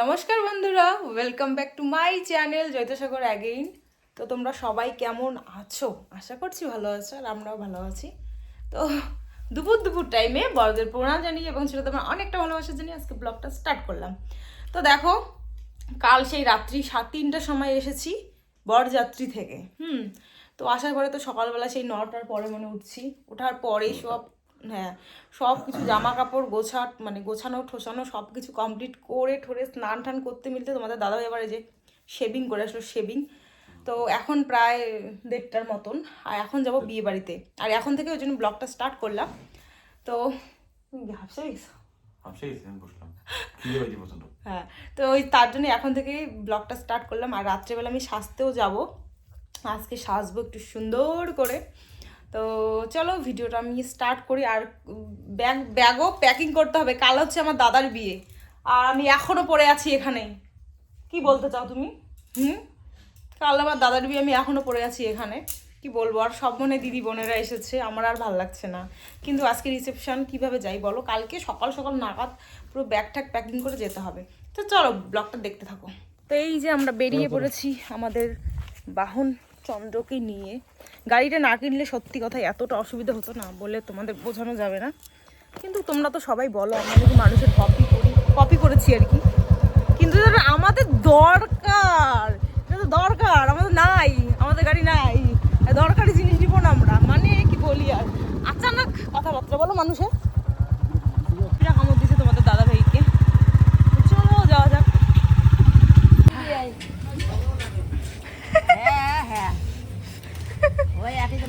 নমস্কার বন্ধুরা welcome back to my channel Jayatsagar again তো তোমরা সবাই কেমন আছো? আশা করছি ভালো আছো আর আমরাও ভালো আছি। তো দুপুর দুপুর টাইমে বড়দের প্রণাম জানিয়ে এবং ছোটো তোমার অনেকটা ভালোবাসা জানিয়ে আজকে ব্লগটা স্টার্ট করলাম। তো দেখো কাল সেই রাত্রি সাত তিনটার সময় এসেছি বরযাত্রী থেকে। হুম তো আসার পরে তো সকালবেলা সেই নটার পরে মনে উঠছি। ওঠার পরে সব হ্যাঁ সব কিছু জামা কাপড় গোছা মানে গোছানো ঠোসানো সব কিছু কমপ্লিট করে ঠোরে স্নান টান করতে মিলতে তোমাদের দাদা এবারে যে শেভিং করে আসলো শেভিং তো এখন প্রায় দেড়টার মতন আর এখন যাব বিয়ে বাড়িতে আর এখন থেকে ওই জন্য ব্লগটা স্টার্ট করলাম। তো হ্যাঁ তো ওই তার জন্য এখন থেকেই ব্লগটা স্টার্ট করলাম। আর রাত্রেবেলা আমি সাজতেও যাব। আজকে সাজবো একটু সুন্দর করে। তো চলো ভিডিওটা আমি স্টার্ট করি আর ব্যাগ ব্যাগও প্যাকিং করতে হবে। কাল হচ্ছে আমার দাদার বিয়ে। আর আমি এখনও পড়ে আছি এখানে। কি বলতে চাও তুমি? হুম? কাল আমার দাদার বিয়ে আমি এখনও পড়ে আছি এখানে। কি বলব আর সব মনে দিদি বোনেরা এসেছে। আমার আর ভালো লাগছে না। কিন্তু আজকে রিসেপশন কীভাবে যাই বলো? কালকে সকাল সকাল নাগাদ পুরো ব্যাগ ট্যাগ প্যাকিং করে যেতে হবে। তো চলো ব্লগটা দেখতে থাকো। তো এই যে আমরা বেরিয়ে পড়েছি আমাদের বাহন। চন্দ্রকে নিয়ে। গাড়িটা না কিনলে সত্যি কথা এতটা অসুবিধা হতো না বলে তোমাদের বোঝানো যাবে না। কিন্তু তোমরা তো সবাই বলো, আমরা যদি মানুষের কপি করি কপি করেছি আর কি। কিন্তু আমাদের দরকার, এটা তো দরকার, আমাদের নাই, আমাদের গাড়ি নাই। দরকারি জিনিস দিব না আমরা। মানে কি বলি আর? আচানক কথাবার্তা বলো মানুষের এটা কামড় দিছে তোমাদের দাদা ভাইকে চলো যাওয়া যাক হ্যাঁ হ্যাঁ ওই একই জনের বলে ফটো করে হ্যাঁ আমাকে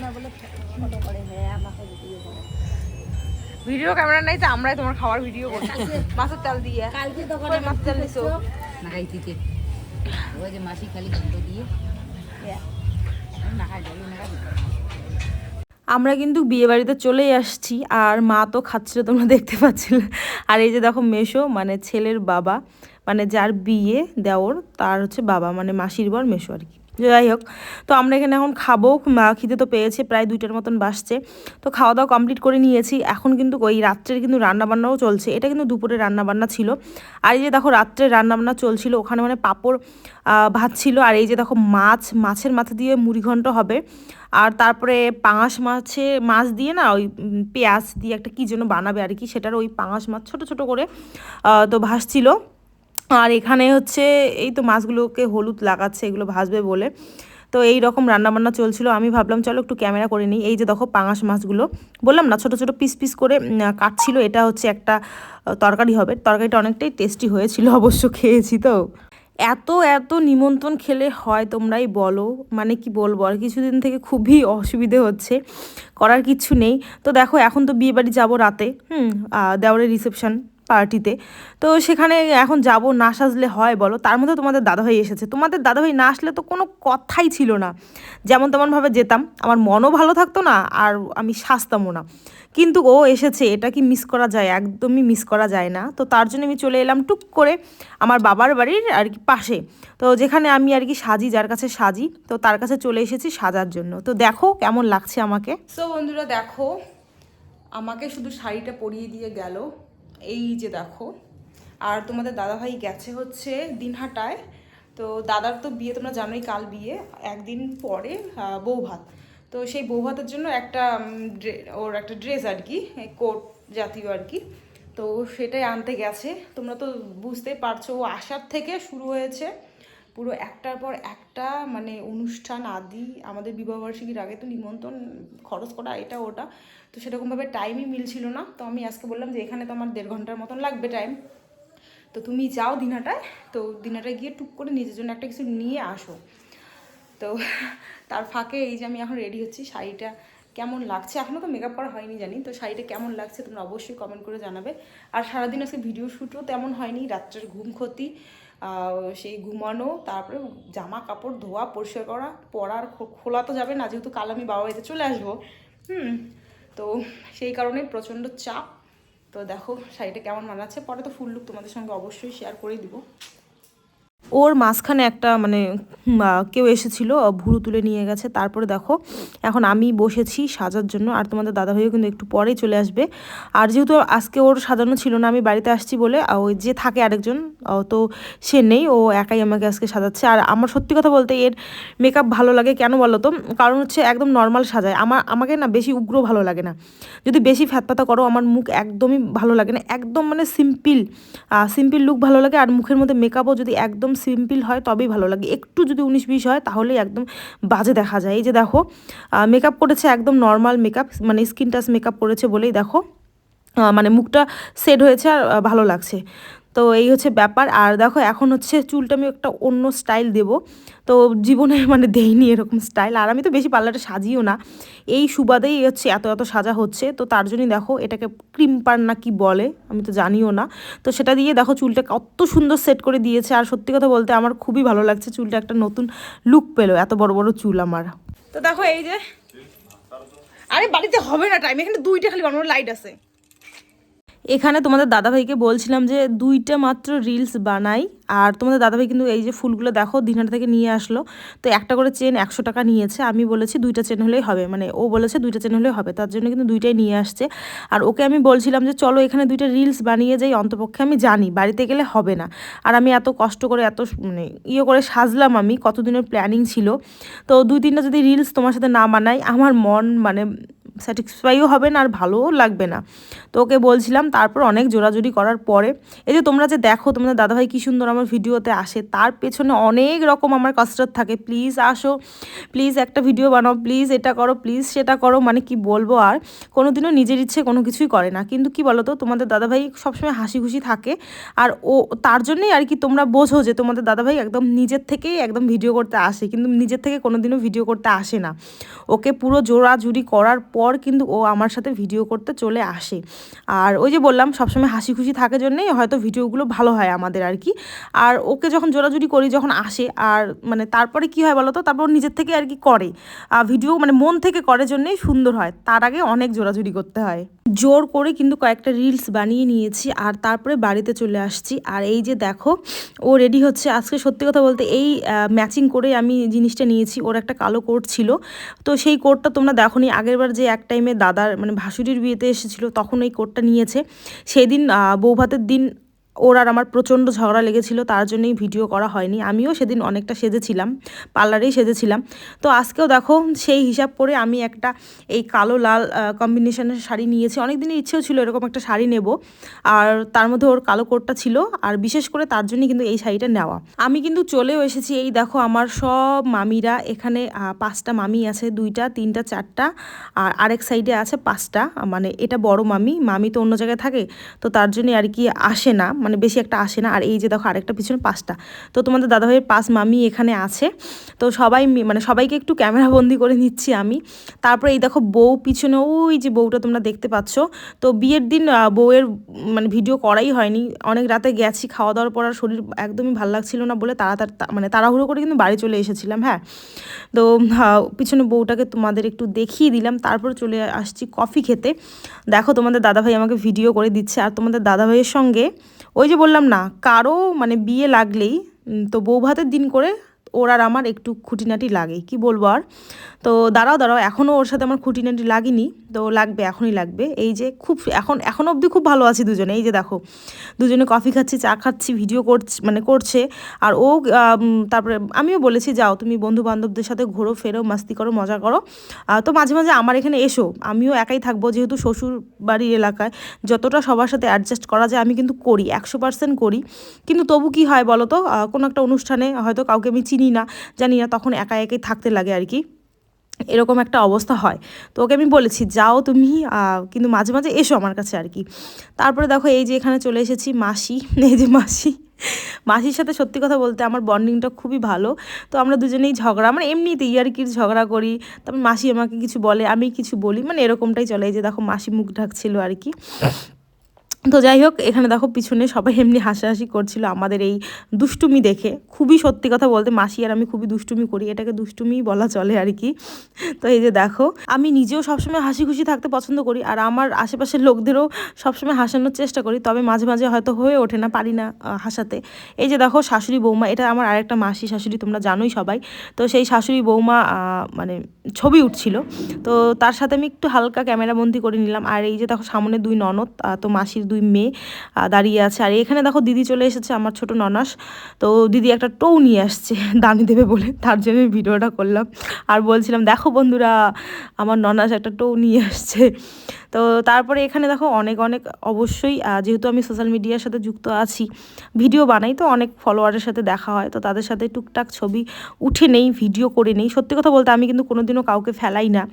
ভিডিও ক্যামেরা নাই তো আমরাই তোমার খাওয়ার ভিডিও করছি। মাছের তেল দিয়ে। কালকে দোকানে মাছের তেল দিছো? নাকাই দিতে ওই যে মাসি খালি গন্ধ দিয়ে। নাকাই যাবি নাকাই আমরা কিন্তু বিয়ে বাড়িতে চলেই আসছি আর মা তো খাচ্ছিল তোমরা দেখতে পাচ্ছিলে। আর এই যে দেখো মেশো মানে ছেলের বাবা মানে যার বিয়ে দেওর তার হচ্ছে বাবা মানে মাসির বর মেশো আর কি। যাই হোক, তো আমরা এখানে এখন খাব। খিদে তো পেয়েছে, প্রায় দুইটার মতন বাসছে। তো খাওয়া দাওয়া কমপ্লিট করে নিয়েছি। এখন কিন্তু ওই রাত্রের কিন্তু রান্নাবান্নাও চলছে। এটা কিন্তু দুপুরে রান্নাবান্না ছিল। আর এই যে দেখো রাত্রে রান্নাবান্না চলছিল, ওখানে মানে পাঁপড় ভাত ছিল। আর এই যে দেখো মাছ, মাছের মাথা দিয়ে মুড়ি ঘন্ট হবে। আর তারপরে পাঙাশ মাছে, মাছ দিয়ে না ওই পেঁয়াজ দিয়ে একটা কী যেন বানাবে আর কি, সেটার ওই পাঙাশ মাছ ছোট ছোট করে তো ভাসছিল। আর এখানে হচ্ছে এই তো মাছগুলোকে হলুদ লাগাচ্ছে, এগুলো ভাজবে বলে। তো এই রকম রান্নাবান্না চলছিল, আমি ভাবলাম চলো একটু ক্যামেরা করে নিই। এই যে দেখো পাঙাশ মাছগুলো, বললাম না ছোট ছোট পিস পিস করে কাটছিল, এটা হচ্ছে একটা তরকারি হবে। তরকারিটা অনেকটাই টেস্টি হয়েছিল অবশ্য, খেয়েছি তো। এত এত নিমন্ত্রণ খেলে হয় তোমরাই বলো মানে কি বলব, আর কিছুদিন থেকে খুবই অসুবিধে হচ্ছে, করার কিচ্ছু নেই। তো দেখো এখন তো বিয়ে বাড়ি যাব রাতে, হুম দেওয়ারের রিসেপশন পার্টিতে। তো সেখানে এখন যাব, না সাজলে হয় বলো? তার মধ্যে তোমাদের দাদাভাই এসেছে। তোমাদের দাদাভাই না আসলে তো কোনো কথাই ছিল না। যেমন তেমনভাবে যেতাম। আমার মনও ভালো থাকতো না, আর আমি সাজতামও না। কিন্তু ও এসেছে, এটা কি মিস করা যায়? একদমই মিস করা যায় না। তো তার জন্য আমি চলে এলাম টুক করে আমার বাবার বাড়ির আর কি পাশে। তো যেখানে আমি আর কি সাজি, যার কাছে সাজি, তো তার কাছে চলে এসেছি সাজার জন্য। তো দেখো কেমন লাগছে আমাকে। সো বন্ধুরা, দেখো, আমাকে শুধু শাড়িটা পরিয়ে দিয়ে গেল। এই যে দেখো, আর তোমাদের দাদাভাই গেছে হচ্ছে দিনহাটায়। তো দাদার তো বিয়ে তোমরা জানোই কাল বিয়ে, একদিন পরে বৌভাত। তো সেই বউ ভাতের জন্য একটা ওর একটা ড্রেস আর কি কোট জাতীয় আর কি। তো সেটাই আনতে গেছে। তোমরা তো বুঝতেই পারছ, ও আসার থেকে শুরু হয়েছে। পুরো একটার পর একটা মানে অনুষ্ঠান আদি, আমাদের বিবাহবার্ষিকীর আগে তো নিমন্ত্রণ, খরচ করা এটা ওটা, তো সেরকমভাবে টাইমই মিলছিল না। তো আমি আজকে বললাম যে এখানে তো আমার দেড় ঘণ্টার মতন লাগবে টাইম তো তুমি যাও দিনাটায় তো দিনাটায় গিয়ে টুক করে নিজের জন্য একটা কিছু নিয়ে আসো। তো তার ফাঁকে এই যে আমি এখন রেডি হচ্ছি, শাড়িটা কেমন লাগছে? এখনও তো মেকআপ করা হয়নি জানি, তো শাড়িটা কেমন লাগছে তোমরা অবশ্যই কমেন্ট করে জানাবে। আর সারাদিন আজকে ভিডিও শ্যুটও তেমন হয়নি, রাত্রের ঘুম ক্ষতি। সেই ঘুমানো, তারপরে জামা কাপড় ধোয়া, পরিষ্কার করা পরার খোলা তো যাবে না, যেহেতু কাল আমি বাবা বাড়িতে চলে আসব। হুম, তো সেই কারণে প্রচণ্ড চাপ। তো দেখো, শাড়িটা কেমন মানাচ্ছে পরে তো ফুল লুক তোমাদের সঙ্গে অবশ্যই শেয়ার করেই দিব। ওর মাঝখানে একটা মানে কেউ এসেছিল ভুরু তুলে নিয়ে গেছে। তারপরে দেখো, এখন আমি বসেছি সাজার জন্য। আর তোমাদের দাদাভাইও কিন্তু একটু পরেই চলে আসবে। আর যেহেতু আজকে ওর সাজানো ছিল না, আমি বাড়িতে আসছি বলে ওই যে থাকে আরেকজন তো সে নেই, ও একাই আমাকে আজকে সাজাচ্ছে। আর আমার সত্যি কথা বলতে এর মেকআপ ভালো লাগে কেন বলো তো? কারণ হচ্ছে একদম নর্মাল সাজায়। আমার, আমাকে না বেশি উগ্র ভালো লাগে না। যদি বেশি ফ্যাতপাতা করো, আমার মুখ একদমই ভালো লাগে না। একদম মানে সিম্পল সিম্পল লুক ভালো লাগে। আর মুখের মধ্যে মেকআপও যদি একদম সিম্পল হয়, তবেই ভালো লাগে। একটু যদি উনিশ বিশ হয় তাহলে একদম বাজে দেখা যায়। এই যে দেখো মেকআপ করেছে একদম নর্মাল মেকআপ মানে স্কিন টাচ মেকআপ করেছে বলেই দেখো মানে মুখটা সেট হয়েছে আর ভালো লাগছে। তো এই হচ্ছে ব্যাপার। আর দেখো, এখন হচ্ছে চুলটা আমি একটা অন্য স্টাইল দেব। তো জীবনে মানে দেইনি এরকম স্টাইল। আর আমি তো বেশি পার্লারে সাজিও না। এই সুবাদেই হচ্ছে এত এত সাজা হচ্ছে। তো তার জন্যই দেখো, এটাকে ক্রিম পার না কি বলে, আমি তো জানিও না। তো সেটা দিয়ে দেখো চুলটা কত সুন্দর সেট করে দিয়েছে। আর সত্যি কথা বলতে আমার খুবই ভালো লাগছে চুলটা একটা নতুন লুক পেল, এত বড় বড় চুল আমার। তো দেখো, এই যে আরে বাড়িতে হবে না টাইম এখানে দুইটা খালি বানানোর লাইট আছে। এখানে তোমাদের দাদাভাইকে বলছিলাম যে দুইটা মাত্র রিলস বানাই। আর তোমাদের দাদাভাই কিন্তু এই যে ফুলগুলো দেখো, দিনহাটা থেকে নিয়ে আসলো। তো একটা করে চেন একশো টাকা নিয়েছে। আমি বলেছি দুইটা চেন হলেই হবে। মানে ও বলেছে দুইটা চেন হলেই হবে। তার জন্য কিন্তু দুইটাই নিয়ে আসছে। আর ওকে আমি বলছিলাম যে চলো এখানে দুইটা রিলস বানিয়ে যাই, অন্তপক্ষে আমি জানি। বাড়িতে গেলে হবে না। আর আমি এত কষ্ট করে, এত মানে ইয়ে করে সাজলাম আমি, কতদিনের প্ল্যানিং ছিল। তো দুই তিনটা যদি রিলস তোমার সাথে না বানাই, আমার মন মানে স্যাটিসফাইও হবে না আর ভালোও লাগবে না। তো ওকে বলছিলাম, তারপর অনেক জোরাজুরি করার পরে, এই যে তোমরা যে দেখো, তোমাদের দাদাভাই কী সুন্দর আমার ভিডিওতে আসে, তার পেছনে অনেক রকম আমার কসরত থাকে। প্লিজ আসো, প্লিজ একটা ভিডিও বানাও, প্লিজ এটা করো, প্লিজ সেটা করো মানে কি বলব আর কোনো দিনও নিজের ইচ্ছে কোনো কিছুই করে না। কিন্তু কি বলো তো তোমাদের দাদাভাই সবসময় হাসি খুশি থাকে, আর ও, তার জন্যই আর কি তোমরা বোঝো যে তোমাদের দাদাভাই একদম নিজের থেকেই একদম ভিডিও করতে আসে, কিন্তু নিজের থেকে কোনো দিনও ভিডিও করতে আসে না। ওকে পুরো জোড়াজুড়ি করার পর কিন্তু ও আমার সাথে ভিডিও করতে চলে আসে। আর ওই যে বললাম, সবসময় হাসি খুশি থাকার জন্যেই হয়তো ভিডিওগুলো ভালো হয় আমাদের আর কি। আর ওকে যখন জোড়াজুড়ি করি, যখন আসে, আর মানে তারপরে কি হয় বলো তো তারপর নিজের থেকে আর কি করে। ভিডিও মানে মন থেকে করে জন্যেই সুন্দর হয়। তার আগে অনেক জোড়াজুড়ি করতে হয়। জোর করে কিন্তু কয়েকটা রিলস বানিয়ে নিয়েছি আর তারপরে বাড়িতে চলে আসছি। আর এই যে দেখো, ও রেডি হচ্ছে। আজকে সত্যি কথা বলতে এই ম্যাচিং করে আমি জিনিসটা নিয়েছি। ওর একটা কালো কোট ছিল। তো সেই কোটটা তোমরা দেখো নি আগেরবার যে এক টাইমে দাদার মানে ভাসুরির বিয়েতে এসেছিল তখন এই কোটটা নিয়েছে। সেদিন বৌভাতের দিন ওর আর আমার প্রচণ্ড ঝগড়া লেগেছিল, তার জন্যই ভিডিও করা হয়নি। আমিও সেদিন অনেকটা সেজেছিলাম, পার্লারেই সেজেছিলাম। তো আজকেও দেখো, সেই হিসাব করে আমি একটা এই কালো, লাল কম্বিনেশনের শাড়ি নিয়েছি। অনেক দিনের ইচ্ছেও ছিল এরকম একটা শাড়ি নেব। আর তার মধ্যে ওর কালো কোটটা ছিল, আর বিশেষ করে তার জন্যই কিন্তু এই শাড়িটা নেওয়া। আমি কিন্তু চলেও এসেছি, এই দেখো আমার সব মামিরা, এখানে পাঁচটা মামি আছে, দুইটা, তিনটা, চারটা, আর আরেক সাইডে আছে পাঁচটা। মানে এটা বড় মামি মামি তো অন্য জায়গায় থাকে, তো তার জন্য আর কি আসে না। মানে বেশি একটা আসে না। আর এই যে দেখো আরেকটা পিছনে পাঁচটা। তো তোমাদের দাদাভাইয়ের পাঁচ মামি এখানে আছে। তো সবাই মানে সবাইকে একটু ক্যামেরা বন্দি করে নিচ্ছি আমি। তারপরে এই দেখো বউ পিছনে, ওই যে বউটা তোমরা দেখতে পাচ্ছ। তো বিয়ের দিন বউয়ের মানে ভিডিও করাই হয়নি। অনেক রাতে গেছি খাওয়া দাওয়ার পর আর শরীর একদমই ভালো লাগছিল না বলে তাড়াতাড়ি মানে তাড়াহুড়ো করে কিন্তু বাড়ি চলে এসেছিলাম হ্যাঁ। তো পিছনে বউটাকে তোমাদের একটু দেখিয়ে দিলাম। তারপর চলে আসছি কফি খেতে। দেখো তোমাদের দাদাভাই আমাকে ভিডিও করে দিচ্ছে। আর তোমাদের দাদাভাইয়ের সঙ্গে ওই যে বললাম না, কারও মানে বিয়ে লাগলেই তো বউ ভাতের দিন করে ওর আর আমার একটু খুঁটিনাটি লাগে। কি বলব আর? তো দাঁড়াও দাঁড়াও এখনও ওর সাথে আমার খুঁটিনাটি লাগেনি, তো লাগবে, এখনই লাগবে। এই যে খুব, এখন এখন অবধি খুব ভালো আছি দুজনে, এই যে দেখো, দুজনে কফি খাচ্ছি, চা খাচ্ছি, ভিডিও করছে মানে করছে, আর ও তারপরে আমিও বলেছি, যাও, তুমি বন্ধু বান্ধবদের সাথে ঘোরো, ফেরো, মাস্তি করো, মজা করো। তো মাঝে মাঝে আমার এখানে এসো, আমিও একাই থাকব, যেহেতু শ্বশুর বাড়ির এলাকায়, যতটা সবার সাথে অ্যাডজাস্ট করা যায়, আমি কিন্তু করি, একশো পার্সেন্ট করি। কিন্তু তবু কি হয় বলো তো কোনো একটা অনুষ্ঠানে হয়তো কাউকে আমি চিনি না, জানি না, তখন একা একাই থাকতে লাগে আর কি। এরকম একটা অবস্থা হয়। তো ওকে আমি বলেছি, যাও তুমি কিন্তু মাঝে মাঝে এসো আমার কাছে আর কি। তারপরে দেখো এই যে এখানে চলে এসেছি মাসি, এই যে মাসি, মাসির সাথে সত্যি কথা বলতে আমার বন্ডিংটা খুবই ভালো। তো আমরা দুজনেই ঝগড়া মানে এমনিতে কি ঝগড়া করি। তারপর মাসি আমাকে কিছু বলে, আমি কিছু বলি মানে এরকমটাই চলে। এই যে দেখো মাসি মুখ ঢাকছিল আর কি। তো যাই হোক, এখানে দেখো পিছনে সবাই এমনি হাসাহাসি করছিল আমাদের এই দুষ্টুমি দেখে। খুবই সত্যি কথা বলতে মাসি আর আমি খুবই দুষ্টুমি করি, এটাকে দুষ্টুমি বলা চলে আর কি। তো এই যে দেখো, আমি নিজেও সবসময় হাসি খুশি থাকতে পছন্দ করি আর আমার আশেপাশের লোকদেরও সবসময় হাসানোর চেষ্টা করি, তবে মাঝে মাঝে হয়তো হয়ে ওঠে না, পারি না হাসাতে। এই যে দেখো শাশুড়ি বৌমা, এটা আমার আরেকটা মাসি শাশুড়ি, তোমরা জানোই সবাই। তো সেই শাশুড়ি বৌমা মানে ছবি উঠছিল। তো তার সাথে আমি একটু হালকা ক্যামেরাবন্দি করে নিলাম। আর এই যে দেখো সামনে দুই ননদ তো মাসির দুই মেয়ে দাঁড়িয়ে আছে। আর এখানে দেখো দিদি চলে এসেছে আমার ছোট ননাস। তো দিদি একটা টৌ নিয়ে আসছে দানি দেবে বলে। তার জন্য ভিডিওটা করলাম। আর বলছিলাম, দেখো বন্ধুরা, আমার ননাস একটা টৌ নিয়ে আসছে। তো তারপরে এখানে দেখো অনেক অনেক অবশ্যই যেহেতু আমি সোশ্যাল মিডিয়ার সাথে যুক্ত আছি ভিডিও বানাই তো অনেক ফলোয়ারের সাথে দেখা হয়, তো তাদের সাথে টুকটাক ছবি উঠে নেই ভিডিও করে নেই। সত্যি কথা বলতে আমি কিন্তু কোনোদিনও কাউকে ফেলাই না।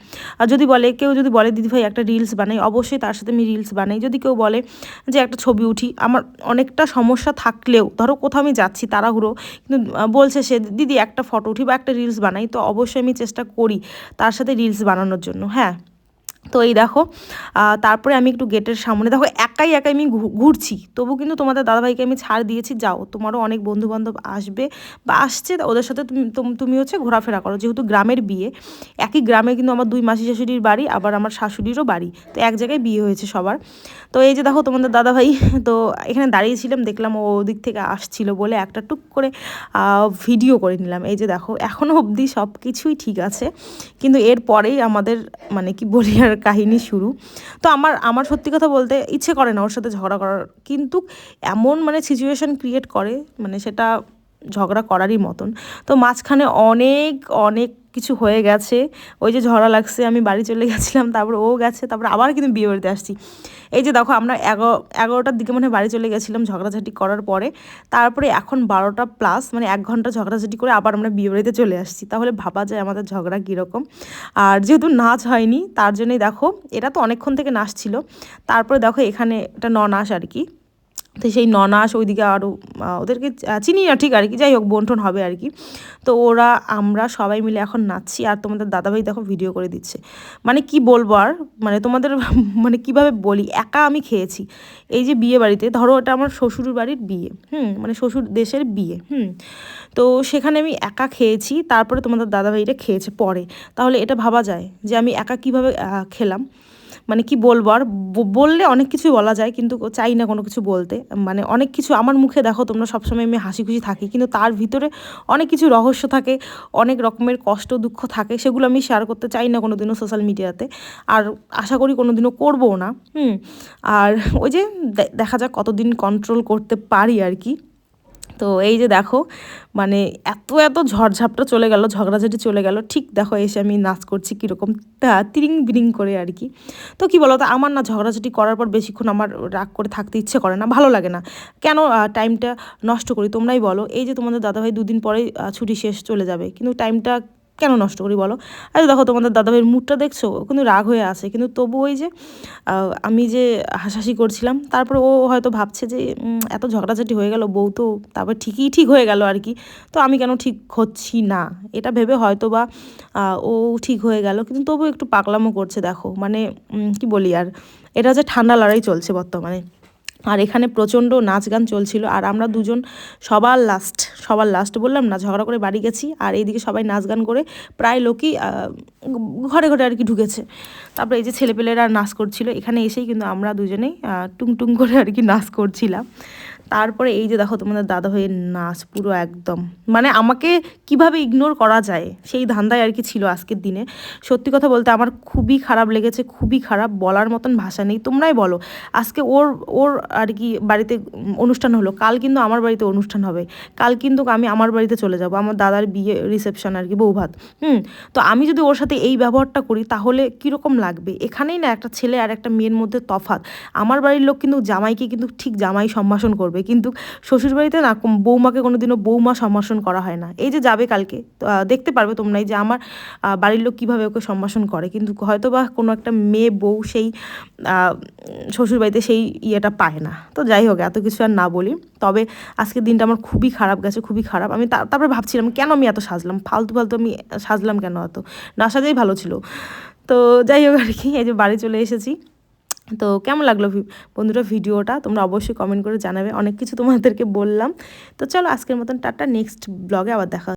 আর যদি বলে, কেউ যদি বলে দিদিভাই একটা রিলস বানাই, অবশ্যই তার সাথে আমি রিলস বানাই। যদি কেউ বলে যে, একটা ছবি উঠি, আমার অনেকটা সমস্যা থাকলেও, ধরো কোথাও আমি যাচ্ছি তাড়াহুড়ো, কিন্তু বলছে সে, দিদি, একটা ফটো উঠি বা একটা রিলস বানাই, তো অবশ্যই আমি চেষ্টা করি তার সাথে রিলস বানানোর জন্য। হ্যাঁ? তো এই দেখো তারপরে আমি একটু গেটের সামনে, দেখো একাই একাই আমি ঘুরছি। তবু কিন্তু তোমাদের দাদাভাইকে আমি ছাড় দিয়েছি, যাও। তোমারও অনেক বন্ধু বান্ধব আসবে বা আসছে, ওদের সাথে তুমি হচ্ছে ঘোরাফেরা করো। যেহেতু গ্রামের বিয়ে, একই গ্রামে কিন্তু আমার দুই মাসি শাশুড়ির বাড়ি, আবার আমার শাশুড়িরও বাড়ি। তো এক জায়গায় বিয়ে হয়েছে সবার। তো এই যে দেখো তোমাদের দাদাভাই, তো এখানে দাঁড়িয়েছিলাম, দেখলাম ও ওদিক থেকে আসছিল বলে একটা টুক করে ভিডিও করে নিলাম। এই যে দেখো এখনও অবধি সব কিছুই ঠিক আছে। কিন্তু এরপরেই আমাদের মানে কি বলি আর কাহিনী শুরু। তো আমার আমার সত্যি কথা বলতে ইচ্ছে করে না ওর সাথে ঝগড়া করার। কিন্তু এমন মানে সিচুয়েশন ক্রিয়েট করে মানে সেটা ঝগড়া করারই মতন। তো মাঝখানে অনেক অনেক কিছু হয়ে গেছে। ওই যে ঝগড়া লাগছে, আমি বাড়ি চলে গেছিলাম, তারপর ও গেছে, তারপর আবার কিন্তু বিয়ে বাড়িতে আসছি। এই যে দেখো, আমরা এগারো এগারোটার দিকে মনে বাড়ি চলে গেছিলাম ঝগড়াঝাটি করার পরে। তারপরে এখন বারোটা প্লাস মানে এক ঘণ্টা ঝগড়াঝাটি করে আবার আমরা বিয়ে বাড়িতে চলে আসছি। তাহলে ভাবা যায় আমাদের ঝগড়া কীরকম। আর যেহেতু নাচ হয়নি, তার জন্যই দেখো, এটা তো অনেকক্ষণ থেকে নাচ ছিল। তারপরে দেখো, এখানে একটা ননাস আর কি। তো সেই ননাস ওইদিকে আরও ওদেরকে চিনি না, ঠিক আর কি, যাই হোক, বন্টন হবে আর কি। তো ওরা, আমরা সবাই মিলে এখন নাচছি আর তোমাদের দাদাভাই দেখো ভিডিও করে দিচ্ছে। মানে কি বলব আর মানে তোমাদের মানে কীভাবে বলি, একা আমি খেয়েছি। এই যে বিয়ে বাড়িতে, ধরো এটা আমার শ্বশুর বাড়ির বিয়ে, হুম মানে শ্বশুর দেশের বিয়ে, হুম। তো সেখানে আমি একা খেয়েছি, তারপরে তোমাদের দাদাভাইটা খেয়েছে পরে। তাহলে এটা ভাবা যায় যে আমি একা কীভাবে খেলাম। মানে কি বলব? আর বললে অনেক কিছু বলা যায়, কিন্তু চাই না কোনো কিছু বলতে। মানে অনেক কিছু আমার মুখে দেখো, তোমরা সবসময় আমি হাসি খুশি থাকি, কিন্তু তার ভিতরে অনেক কিছু রহস্য থাকে, অনেক রকমের কষ্ট, দুঃখ থাকে, সেগুলো আমি শেয়ার করতে চাই না কোনো দিনও সোশ্যাল মিডিয়াতে আর আশা করি কোনো দিনও করবও না। হুম, আর ওই যে দেখা যাক কতদিন কন্ট্রোল করতে পারি আর কি। তো এই যে দেখো মানে এত এত ঝড়ঝাপটা চলে গেল, ঝগড়াঝাটি চলে গেল, ঠিক দেখো এসে আমি নাচ করছি কীরকম তিরিং বিরিং করে আর কি। তো কি বলো তো আমার না ঝগড়াঝাটি করার পর বেশিক্ষণ আমার রাগ করে থাকতে ইচ্ছে করে না, ভালো লাগে না। কেন টাইমটা নষ্ট করি তোমরাই বলো, এই যে তোমাদের দাদাভাই দুদিন পরে ছুটি শেষ চলে যাবে, কিন্তু টাইমটা কেন নষ্ট করি বলো? আরে দেখো, তোমাদের দাদাভাইয়ের মুডটা দেখছ? কিন্তু রাগ হয়ে আছে। কিন্তু তবু ওই যে আমি যে হাসাহাসি করছিলাম, তারপর ও হয়তো ভাবছে যে এত ঝগড়াঝাটি হয়ে গেল, বউ তো তারপর ঠিকই ঠিক হয়ে গেল আর কি। তো আমি কেন ঠিক হচ্ছি না? এটা ভেবে হয়তো বা ও ঠিক হয়ে গেল। কিন্তু তবু একটু পাগলামো করছে, দেখো। মানে কি বলি আর? এটা হচ্ছে ঠান্ডা লড়াই চলছে বর্তমানে। আর এখানে প্রচণ্ড নাচ গান চলছিল আর আমরা দুজন সবার লাস্ট সবার লাস্ট বললাম না, ঝগড়া করে বাড়ি গেছি আর এইদিকে সবাই নাচ গান করে প্রায় লোকই ঘরে ঘরে আর কি ঢুকেছে। তারপরে এই যে ছেলেপেলেরা নাচ করছিল, এখানে এসেই কিন্তু আমরা দুজনেই টুং টুং করে আর কি নাচ করছিলাম। তারপরে এই যে দেখো তোমাদের দাদা ভাইয়ের নাচ পুরো একদম। মানে আমাকে কীভাবে ইগনোর করা যায়, সেই ধান্দায় আর কি ছিল আজকের দিনে। সত্যি কথা বলতে আমার খুবই খারাপ লেগেছে, খুবই খারাপ। বলার মতন ভাষা নেই, তোমরাই বলো। আজকে ওর ওর আর কি বাড়িতে অনুষ্ঠান হলো, কাল কিন্তু আমার বাড়িতে অনুষ্ঠান হবে। কাল কিন্তু আমি আমার বাড়িতে চলে যাব, আমার দাদার বিয়ে রিসেপশন আর কি, বৌভাত। হুম, তো আমি যদি ওর সাথে এই ব্যবহারটা করি, তাহলে কীরকম লাগবে? এখানেই না, একটা ছেলে আর একটা মেয়ের মধ্যে তফাৎ। আমার বাড়ির লোক কিন্তু জামাইকে কিন্তু ঠিক জামাই সম্ভাষণ করবে। কিন্তু শ্বশুরবাড়িতে না কোন- বৌমাকে কোনোদিনও বৌমা সম্ভাষণ করা হয় না। এই যে যাবে কালকে দেখতে পারবে তোমরাই যে আমার বাড়ির লোক কীভাবে ওকে সম্ভাষণ করে। কিন্তু হয়তো বা কোনো একটা মেয়ে বউ সেই শ্বশুরবাড়িতে সেই ইয়েটা পায় না। তো যাই হোক, এত কিছু আর না বলি। তবে আজকের দিনটা আমার খুবই খারাপ গেছে, খুবই খারাপ। আমি তারপরে ভাবছিলাম, কেন আমি এত সাজলাম? ফালতু ফালতু আমি সাজলাম কেন এত? না সাজাই ভালো ছিল। তো যাই হোক আর কি, এই যে বাড়ি চলে এসেছি। তো কেমন লাগল বন্ধুরা ভিডিওটা? তোমরা অবশ্যই কমেন্ট করে জানাবে। অনেক কিছু তোমাদেরকে বললাম। তো চলো আজকের মতন টাটা নেক্সট ব্লগে আবার দেখা